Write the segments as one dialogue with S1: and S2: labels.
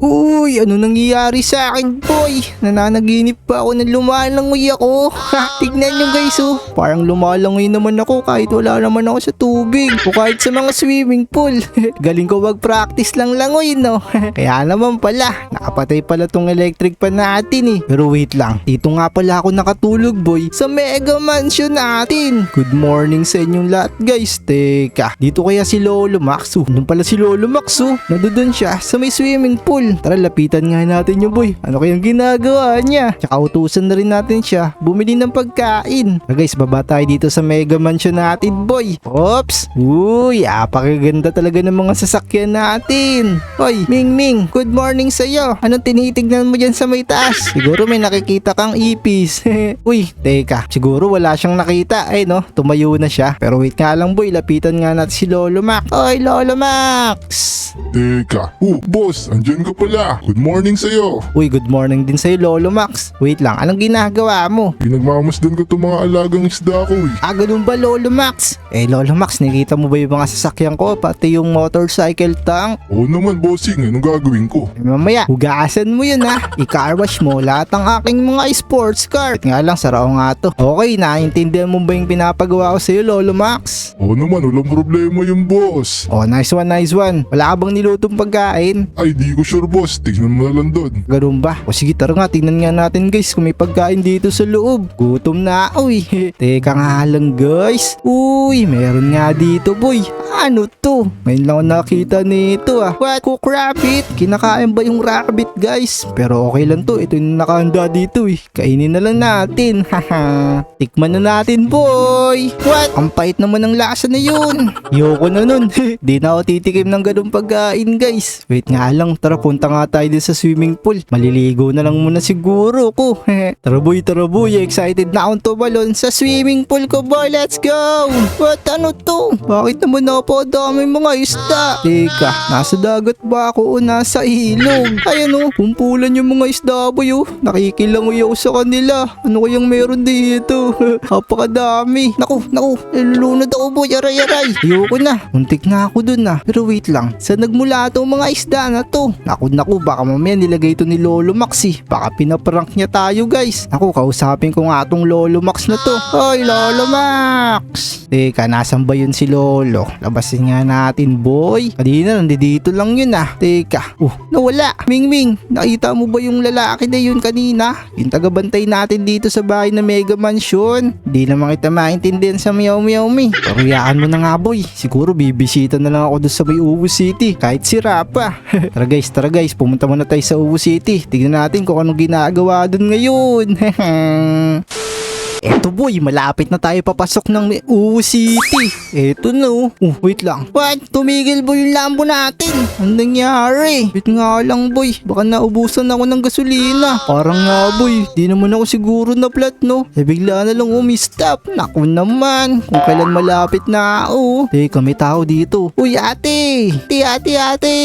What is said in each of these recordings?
S1: Uy, ano nangyayari sa akin, boy? Nananaginip pa ako na lumalangoy ako. Ha, tignan nyo guys, oh. Parang lumalangoy naman ako kahit wala naman ako sa tubig. O kahit sa mga swimming pool. Galing ko mag-practice lang langoy, no? Kaya naman pala, nakapatay pala tong electric pan natin eh. Pero wait lang, dito nga pala ako nakatulog, boy. Sa mega mansion natin. Good morning sa inyong lahat, guys. Teka, dito kaya si Lolo Max, oh. Nandun pala si Lolo Max, oh. Nandun siya sa may swimming pool. Tara, lapitan nga natin yung boy. Ano kayang ginagawa niya? Tsaka utusan na rin natin siya. Bumili ng pagkain. Ah, guys, baba tayo dito sa mega mansion natin, boy. Ops! Uy, apakaganda talaga ng mga sasakyan natin. Hoy, Ming Ming, good morning sa'yo. Anong tinitignan mo dyan sa may taas? Siguro may nakikita kang ipis. Uy, teka. Siguro wala siyang nakita. Ay no, tumayo na siya. Pero wait nga lang boy, lapitan nga natin si Lolo Max. Oy, Lolo Max!
S2: Teka. Oh, boss, andyan ka pala. Good morning sa'yo.
S1: Uy, good morning din sa'yo, Lolo Max. Wait lang, anong ginagawa mo?
S2: Pinagmamasdan ko itong mga alagang isda ko eh.
S1: Ah, ganun ba, Lolo Max? Eh, Lolo Max, nakita mo ba yung mga sasakyan ko, pati yung motorcycle tank?
S2: Oo naman, bossing. Anong gagawin ko?
S1: Eh, mamaya, hugasan mo yun ha. I-car wash mo lahat ng aking mga sports car. Wait nga lang, sarao nga to. Okay, naiintindihan mo ba yung pinapagawa ko sa'yo, Lolo Max?
S2: Oo naman, walang problema yung boss.
S1: Oh, nice one, nice one. Wala ka bang nilutong pagkain?
S2: Ay, di ko sure boss. Tignan mo na lang doon.
S1: Ganun ba? O sige, tara nga, tingnan nga natin guys kung may pagkain dito sa loob. Gutom na ako eh. Teka nga lang guys. Uy, meron nga dito boy. Ano to? Ngayon lang ako nakita nito ah. What? Cook rabbit? Kinakain ba yung rabbit guys? Pero okay lang to. Ito yung nakahanda dito eh. Kainin na lang natin. Haha. Tikman na natin boy. What? Ang pait naman ng lasa na yun. Yoko na nun. Di na ako titikim ng ganung pagkain guys. Wait nga lang. Tara punta nga tayo din sa swimming pool. Maliligo na lang muna siguro ko. tara boy, tara boy. Excited na akong tumalon sa swimming pool ko boy. Let's go. What? Ano to? Bakit naman napadami mga isda? Teka, nasa dagat ba ako o nasa ilog? Ayan o, kumpulan yung mga isda boy oh. Nakikilangoy ako sa kanila. Ano kayang meron dito? Napakadami. Naku, naku, nalulunod ako boy. Aray, aray. Ayoko na. Muntik na ako dun ah. Pero wait lang. Sa nagmula itong mga isda na to? Naku, naku, baka mamaya nilagay ito ni Lolo Max eh. Baka pinaprank niya tayo guys. Naku, kausapin ko nga tong Lolo Max na to. Hoy, Lolo Max! Teka, nasan ba yun si Lolo? Labasin nga natin, boy. Kanina, nandito lang yun ah. Teka, uh, nawala. Ming Ming, nakita mo ba yung lalaki na yun kanina? Yung tagabantay natin dito sa bahay na Mega Mansion. Di naman kita maintindihan sa Meow Meow Me. Paruyaan mo na nga, boy. Siguro bibisita na lang ako doon sa may Uwu City. Kahit sira pa. tara guys, tara guys. Pumunta muna tayo sa Uwu City. Tignan natin kung anong ginagawa doon ngayon. Eto boy, malapit na tayo papasok ng Uwu City. Eto no. Oh, wait lang. What? Tumigil boy yung lambo natin. Anong nangyari? Wait nga lang boy. Baka naubusan ako ng gasolina. Parang nga boy. Di naman ako siguro na flat no. Eh bigla na lang umistop. Naku naman. Kung kailan malapit na ako. Teka, may tao dito. Uy ate. Ate, ate, ate.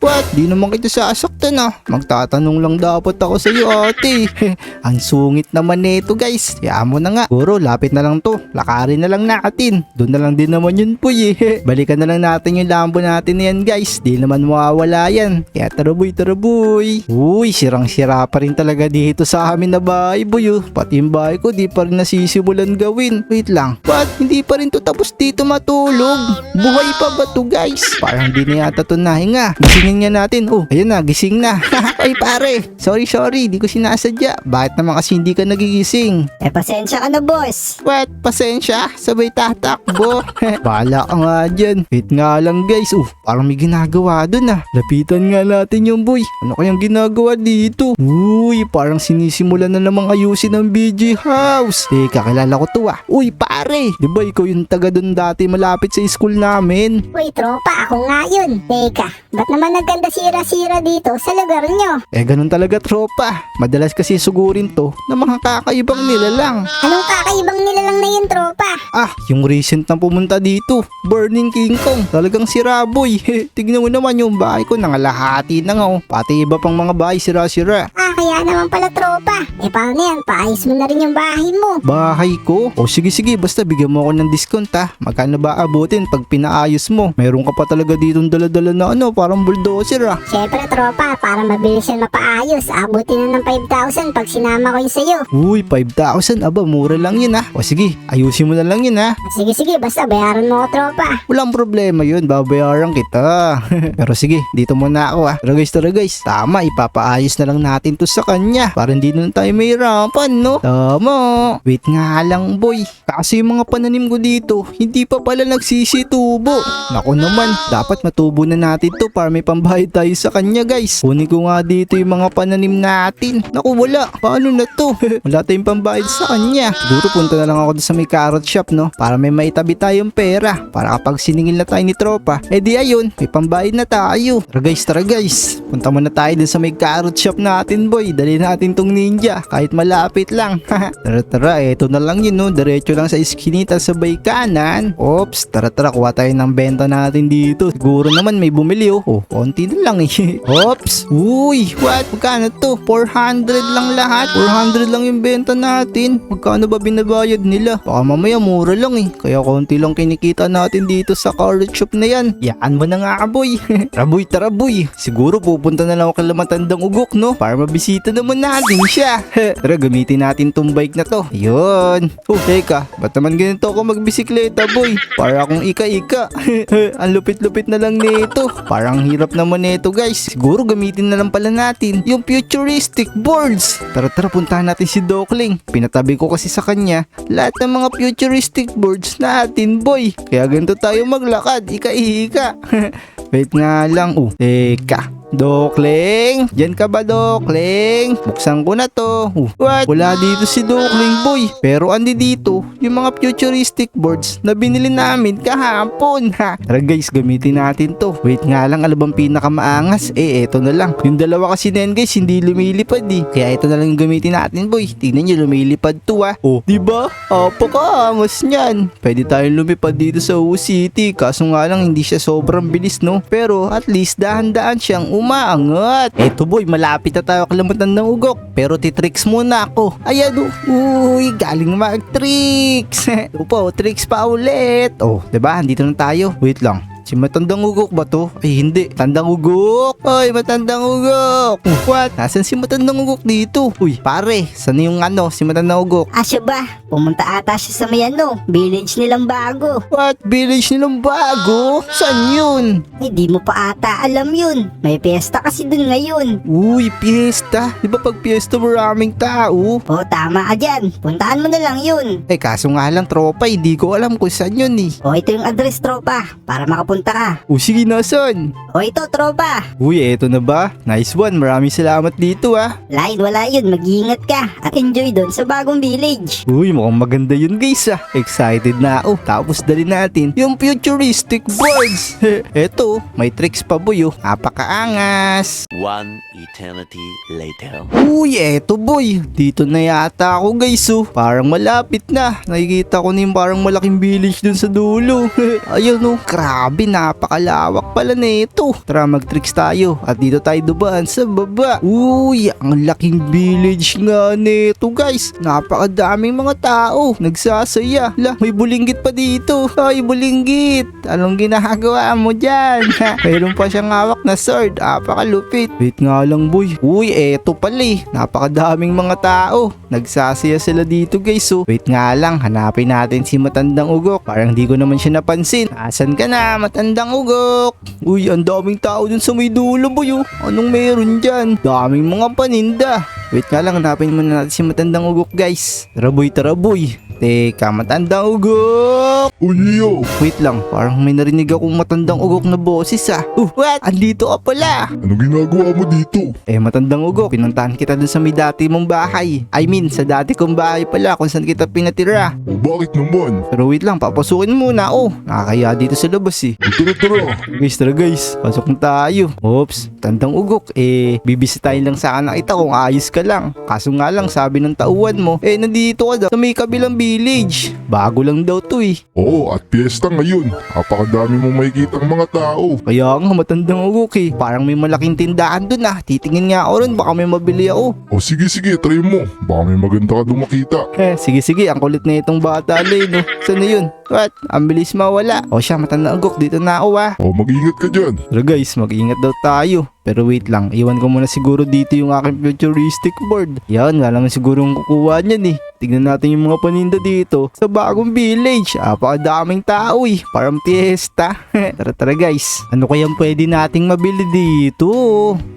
S1: What? Di naman kita sasaktan ah. Magtatanong lang dapat ako sa iyo ate. Ang sungit naman nito guys. Kaya mo na nga. Siguro lapit na lang to. Lakarin na lang natin. Doon na lang din naman yun po eh. Balikan na lang natin yung lambo natin na yan guys. Di naman mawawala yan. Kaya taraboy taraboy. Uy, sirang-sira pa rin talaga dito sa amin na bahay boy oh. Pati yung bahay ko di pa rin nasisimulan gawin. Wait lang. What? Hindi pa rin to tapos dito matulog. Buhay pa ba to guys? Parang di na yata to nahinga. Gisingin nga natin. Oh, ayun na, gising na. Ay pare, sorry sorry, di ko sinasadya. Bakit naman kasi hindi ka nagigising?
S3: Eh, pasensya ka na, boss.
S1: What? Pasensya, sabay tatakbo. Bahala ka nga dyan. Wait nga lang guys. Oh, parang may ginagawa dun ah. Lapitan nga natin yung boy. Ano kayang ginagawa dito? Uy, parang sinisimulan na namang ayusin ang BG House. Teka, kilala ko to ah. Uy, pare. Di ba ikaw yung taga dun dati malapit sa school namin?
S3: Uy, tropa, ako nga yun. Teka, ba't naman naganda sira-sira dito sa lugar nyo?
S1: Eh, ganun talaga tropa. Madalas kasi sugurin to na mga kakaibang nilalang.
S3: Anong kakaibang nilalang na yun, tropa?
S1: Ah, yung recent na pumunta dito. Burning King Kong. Talagang siraboy. Tignan mo naman yung bahay ko. Nangalahati na nga oh. Pati iba pang mga bahay sira-sira.
S3: Ah, kaya naman pala, tropa. Tropa. Eh paano yan? Paayos mo na rin yung bahay mo.
S1: Bahay ko? O sige sige, basta bigyan mo ako ng discount ha. Magkano ba abutin pag pinaayos mo? Meron ka pa talaga ditong dala-dala na ano, parang bulldozer ah.
S3: Siyempre tropa, para mabilis yan mapaayos. Abutin na ng 5,000 pag sinama ko yun sa'yo.
S1: Uy, 5,000, aba mura lang yun ha. O sige, ayusin mo na lang yun ha.
S3: Sige sige, basta bayaran mo ko tropa.
S1: Walang problema yun, babayaran kita. Pero sige, dito muna ako ah. Tara guys, tara guys. Tama, ipapaayos na lang natin to sa kanya. Para hindi na tayo mahirapan, no? Tama. Wait nga lang, boy. Kasi yung mga pananim ko dito, hindi pa pala nagsisitubo. Naku naman, dapat matubo na natin to para may pambayad tayo sa kanya, guys. Kunin ko nga dito yung mga pananim natin. Naku, wala. Paano na to? wala tayong pambayad sa kanya. Siguro punta na lang ako doon sa may carrot shop, no? Para may maitabi tayong pera. Para kapag siningil na tayo ni tropa, eh di ayun, may pambayad na tayo. Tara guys, tara guys. Punta muna tayo dun sa may carrot shop natin, boy. Dali natin tong ninja, kahit malapit lang. tara tara, eto na lang yun, no? Diretso lang sa iskinita sa bay kanan. Oops, tara tara, kuha tayo ng benta natin dito. Siguro naman may bumili, oh. Oh, konti na lang eh. Oops, uy, what? Magkano to? 400 lang lahat. 400 lang yung benta natin. Magkano ba binabayad nila? Baka mamaya mura lang eh. Kaya konti lang kinikita natin dito sa carrot shop na yan. Yaan mo na nga boy. tara boy, tara boy. Siguro pupunta na lang ako kay matandang ugok no? Para mabisita naman natin siya. tara gamitin natin tong bike na to. Ayun. Oh, teka. Ba't naman ganito ako magbisikleta boy? Para akong ika-ika. Ang lupit-lupit na lang nito. Parang hirap naman nito guys. Siguro gamitin na lang pala natin yung futuristic boards. Tara tara puntahan natin si Dokling. Pinatabi ko kasi sa kanya lahat ng mga futuristic boards natin boy. Kaya ganito tayo maglakad. Ika-ika. Wait nga lang. Oh, teka. Dokling? Diyan ka ba, Dokling? Buksan ko na to. Uh, what? Wala dito si Dokling, boy. Pero andi dito, yung mga futuristic boards na binili namin kahapon. Ha? Tara guys, gamitin natin to. Wait nga lang, alam bang pinakamaangas? Eh, eto na lang. Yung dalawa kasi na yan, guys, hindi lumilipad eh. Kaya ito na lang yung gamitin natin, boy. Tingnan nyo, lumilipad to ah. Oh, di ba? Apakaangas niyan. Pwede tayong lumipad dito sa U City. Kaso nga lang, hindi siya sobrang bilis, no? Pero at least dahan-dahan siyang umaangat. Eto boy, malapit na tayo kalamatan ng ugok. Pero titricks muna ako. Ayan oh. Uy, galing mag-tricks. Ito po, tricks pa ulit. Oh, ba? Andito na tayo. Wait lang. Si matandang ugok ba to? Ay hindi. Tandang ugok. Ay, matandang ugok. Uh, What? Nasaan si matandang ugok dito? Uy, pare. Saan yung ano? Si matandang ugok.
S3: Asya ba? Pumunta ata siya sa may ano, village nilang bago.
S1: What? Village nilang bago? Saan yun?
S3: Hindi mo pa ata alam yun. May piyesta kasi dun ngayon.
S1: Uy, piyesta. Di ba pag piyesta maraming tao?
S3: O tama ka dyan. Puntaan mo na lang yun.
S1: Eh kaso nga lang tropa, hindi ko alam kung saan yun eh.
S3: O ito yung address tropa para makapunta ka.
S1: O sige, nasan?
S3: O ito tropa.
S1: Uy, eto na ba? Nice one, maraming salamat dito ah.
S3: Lain wala yun, mag-iingat ka at enjoy doon sa bagong village.
S1: Uy, mukhang maganda yun guys ah. Excited na ako. Tapos dali natin yung futuristic boards. eto, may tricks pa boy oh. Napakaangas.
S4: One eternity later.
S1: Uy, eto boy. Dito na yata ako guys oh. Parang malapit na. Nakikita ko na yung parang malaking village dun sa dulo. Ayun oh, grabe napakalawak pala nito. Tara mag-tricks tayo at dito tayo dubaan sa baba. Uy, ang laking village nga nito guys. Napakadaming mga tao. Nagsasaya. La, may bulinggit pa dito. Ay, bulinggit. Anong ginagawa mo dyan? Mayroon pa siyang hawak na sword. Napakalupit. Wait nga lang boy. Uy, eto pala eh. Napakadaming mga tao. Nagsasaya sila dito guys. So, wait nga lang. Hanapin natin si Matandang Ugok. Parang di ko naman siya napansin. Asan ka na, Matandang Ugok? Uy, ang daming tao dun sa may dulo boy. Oh. Anong meron dyan? Daming mga paninda. Wait nga lang, hanapin muna natin si Matandang Ugok guys. Tara boy, tara boy. Teka, Matandang Ugok!
S2: O Neo,
S1: Wait lang, parang may narinig akong matandang ugok na boses ah. Uh, what? Andito ka pala!
S2: ano ginagawa mo dito?
S1: Eh, matandang ugok, pinuntahan kita dun sa may dati mong bahay. I mean, sa dati kong bahay pala kung saan kita pinatira.
S2: O bakit naman?
S1: Pero wait lang, papasukin muna. Oh, nakakaya dito sa labas eh.
S2: O tara tara,
S1: Guys, tara guys, pasok na tayo. Oops, tandang ugok, eh, bibisitahin lang sana kita kung ayos ka lang. Kaso nga lang, sabi ng tauhan mo, eh, nandito ka daw sa may kabilang village. Village. Bago lang daw to eh.
S2: Oo, at piyesta ngayon. Napakadami mong makikitang mga tao.
S1: Kaya nga matandang ugok eh. Parang may malaking tindahan dun ah. Titingin nga ako ron, baka may mabili ako.
S2: O sige sige, try mo. Baka may maganda ka doon makita.
S1: Eh, sige sige, ang kulit na itong bata Lay, no? Saan na yun? What? Ang bilis mawala. O siya, matandang ugok, dito na ako ah.
S2: O mag-ingat ka dyan.
S1: Pero guys, mag-ingat daw tayo. Pero wait lang, iwan ko muna siguro dito yung aking futuristic board. Yan, wala naman siguro ang kukuha niyan eh. Tignan natin yung mga paninda dito sa bagong village. Apakadaming tao eh. Parang piyesta. tara tara guys. Ano kayang pwede nating mabili dito?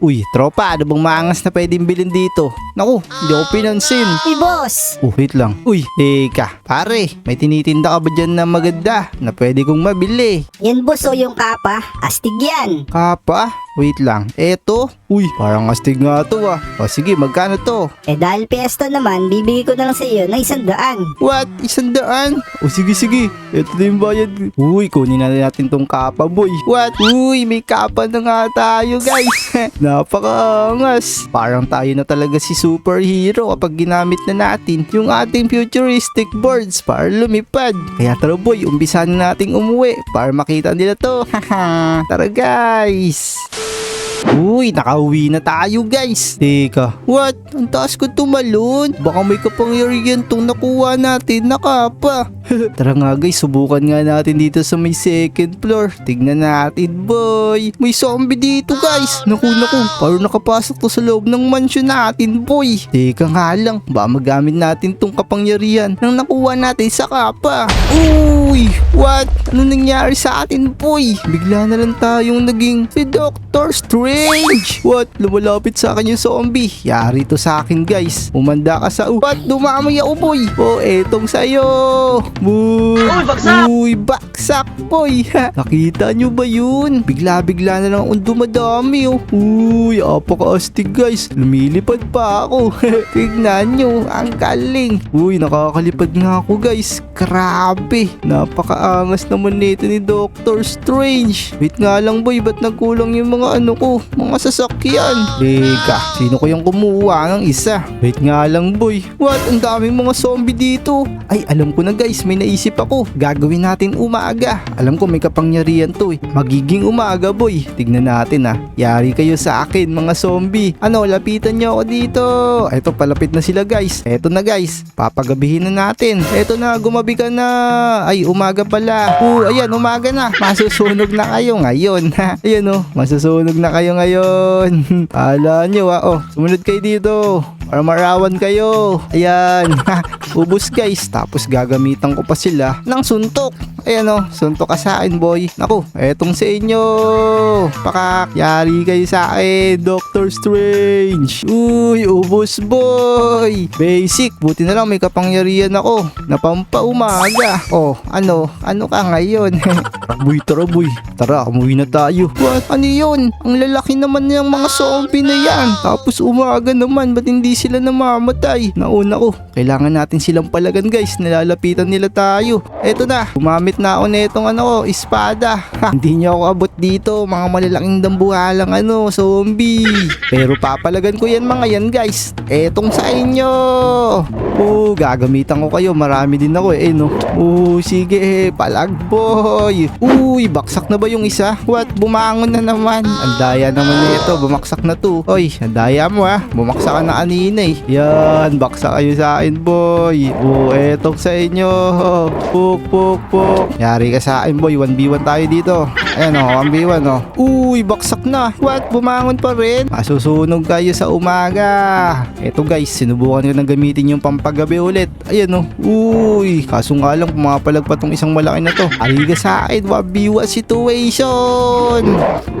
S1: Uy, tropa, ano bang maangas na pwedeng bilhin dito? Naku, hindi ako pinansin.
S3: Uy, boss!
S1: Oh, wait lang. Uy, teka. Pare, may tinitinda ka ba dyan na maganda na pwede kong mabili?
S3: Yan, boss, o yung kapa. Astig yan.
S1: Kapa? Wait lang. Eto? Uy, parang astig nga to ah. O sige, magkano to?
S3: Eh, dahil piyesta naman, bibigay ko na lang sa iyo ng isang daan.
S1: What? Isang daan? O sige, sige. Ito na yung bayad. Uy, kunin na natin tong kapa, boy. What? Uy, may kapa na nga tayo, guys. Napakaangas. Parang tayo na talaga si superhero kapag ginamit na natin yung ating futuristic boards para lumipad. Kaya tara, boy, umpisan na nating umuwi para makita nila to. Haha. tara, guys. Uy, nakauwi na tayo guys. Teka, what? Ang taas ko tumalon. Baka may kapangyarihan tong nakuha natin na kapa. Tara nga guys, subukan nga natin dito sa may second floor. Tignan natin boy. May zombie dito guys. Naku naku, parang nakapasok to sa loob ng mansion natin boy. Teka nga lang, ba magamit natin tong kapangyarihan nang nakuha natin sa kapa. Uy, what? Ano nangyari sa atin boy? Bigla na lang tayong naging si Doctor Strange. What? Lumalapit sa akin yung zombie. Yari to sa akin guys. Umanda ka sa... What? Dumamay ako boy. Oh, etong sa'yo. Boy. Uy, baksak! Uy, baksak boy. Nakita nyo ba yun? Bigla-bigla na lang akong dumadami oh. Uy, apaka-astig guys. Lumilipad pa ako. Tignan nyo, ang galing. Uy, nakakalipad nga ako guys. Grabe. Napakaangas naman nito ni Doctor Strange. Wait nga lang boy, ba't nagkulang yung mga ano ko? Mga sasakyan. Teka, sino ko yung kumuha ng isa? Wait nga lang boy. What? Ang daming mga zombie dito. Ay, alam ko na guys, may naisip ako. Gagawin natin umaga. Alam ko may kapangyarihan to eh. Magiging umaga boy. Tignan natin ah. Yari kayo sa akin mga zombie. Ano, lapitan nyo ako dito. Eto, palapit na sila guys. Eto na guys. Papagabihin na natin. Eto na, gumabi ka na. Ay, umaga pala. Oo, ayan, umaga na. Masusunog na kayo ngayon. ayan oh, masusunog na kayo ngayon. Pala nyo ah. Oh, sumunod kayo dito. Para marawan kayo. Ayan. Ubus guys. Tapos gagamitan ko pa sila ng suntok. Ayan oh, suntok ka sa akin boy. Naku, etong sa inyo. Pakak, yari kayo sa akin. Doctor Strange. Uy, ubus boy. Basic, buti na lang may kapangyarihan ako. Napampaumaga. Oh, ano? Ano ka ngayon? boy, tara boy. Tara, umuwi na tayo. What? Ano yun? Ang lalaki naman ng mga zombie na yan. Tapos umaga naman, ba't hindi sila namamatay? Nauna ko, kailangan natin silang palagan guys. Nalalapitan nila tayo. Eto na, gumamit na ako na itong ano ko, espada. Ha, hindi niyo ako abot dito, mga malalaking dambuhalang ano, zombie. Pero papalagan ko yan mga yan guys. Etong sa inyo. Oh, gagamitan ko kayo. Marami din ako eh, no? Oh, sige, palag boy. Uy, baksak na ba yung isa? What? Bumangon na naman. Ang daya naman nito, bumaksak na to. Oy, ang daya mo ah. Bumaksak ka na kanina eh. Yan, baksak kayo sa akin boy. Oh, etong sa inyo. Puk, puk, puk. Yari ka sa akin boy, 1v1 tayo dito. Ayan o, 1v1 o. Uy, baksak na. What? Bumangon pa rin? Masusunog kayo sa umaga. Eto guys, sinubukan ko na gamitin yung pampagabi ulit. Ayan o. Uy, kaso nga lang pumapalag pa tong isang malaki na to. Ariga sa akin, 1v1 situation.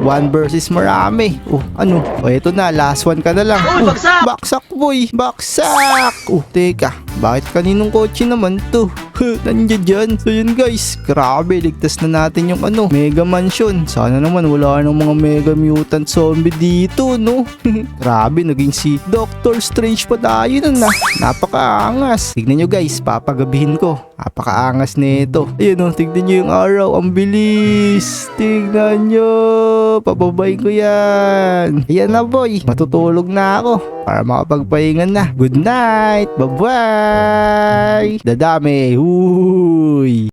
S1: One versus marami. Oh, ano? O, eto na, last one ka na lang. Uy, baksak! baksak boy, baksak! Oh, teka, bakit kaninong kotse naman to? Nandiyan dyan. So yun guys, grabe, ligtas na natin yung ano, Mega Mansion. Sana naman wala nang mga Mega Mutant Zombie dito, no? grabe, naging si Doctor Strange pa tayo nun na. Napakaangas. Tignan nyo guys, papagabihin ko. Napakaangas nito. Ayun oh, tignan nyo yung araw. Ang bilis. Tignan nyo. Pababayin ko yan. Ayan na boy. Matutulog na ako para makapagpahinga na. Good night. Bye-bye. Dadami. Uy.